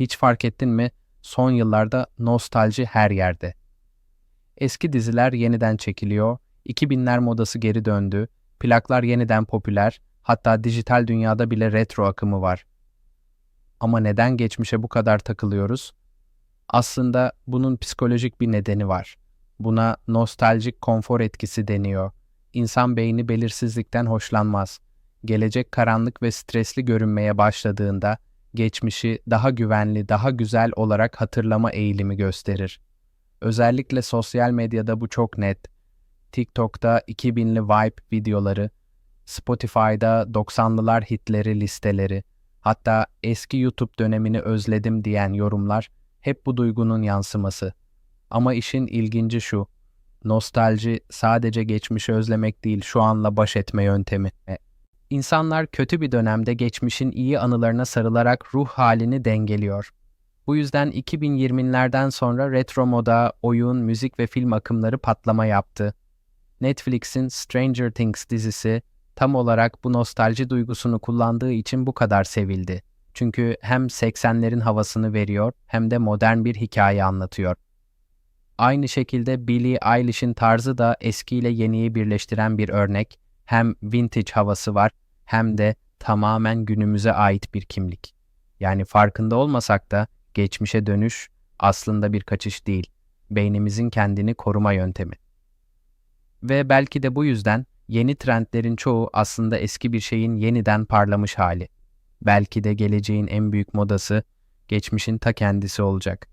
Hiç fark ettin mi? Son yıllarda nostalji her yerde. Eski diziler yeniden çekiliyor, 2000'ler modası geri döndü, plaklar yeniden popüler, hatta dijital dünyada bile retro akımı var. Ama neden geçmişe bu kadar takılıyoruz? Aslında bunun psikolojik bir nedeni var. Buna nostaljik konfor etkisi deniyor. İnsan beyni belirsizlikten hoşlanmaz. Gelecek karanlık ve stresli görünmeye başladığında geçmişi daha güvenli, daha güzel olarak hatırlama eğilimi gösterir. Özellikle sosyal medyada bu çok net. TikTok'ta 2000'li vibe videoları, Spotify'da 90'lılar hitleri listeleri, hatta eski YouTube dönemini özledim diyen yorumlar hep bu duygunun yansıması. Ama işin ilginci şu. Nostalji sadece geçmişi özlemek değil, şu anla baş etme yöntemi. İnsanlar kötü bir dönemde geçmişin iyi anılarına sarılarak ruh halini dengeliyor. Bu yüzden 2020'lerden sonra retro moda, oyun, müzik ve film akımları patlama yaptı. Netflix'in Stranger Things dizisi tam olarak bu nostalji duygusunu kullandığı için bu kadar sevildi. Çünkü hem 80'lerin havasını veriyor hem de modern bir hikaye anlatıyor. Aynı şekilde Billie Eilish'in tarzı da eskiyle yeniyi birleştiren bir örnek. Hem vintage havası var hem de tamamen günümüze ait bir kimlik. Yani farkında olmasak da geçmişe dönüş aslında bir kaçış değil, beynimizin kendini koruma yöntemi. Ve belki de bu yüzden yeni trendlerin çoğu aslında eski bir şeyin yeniden parlamış hali. Belki de geleceğin en büyük modası geçmişin ta kendisi olacak.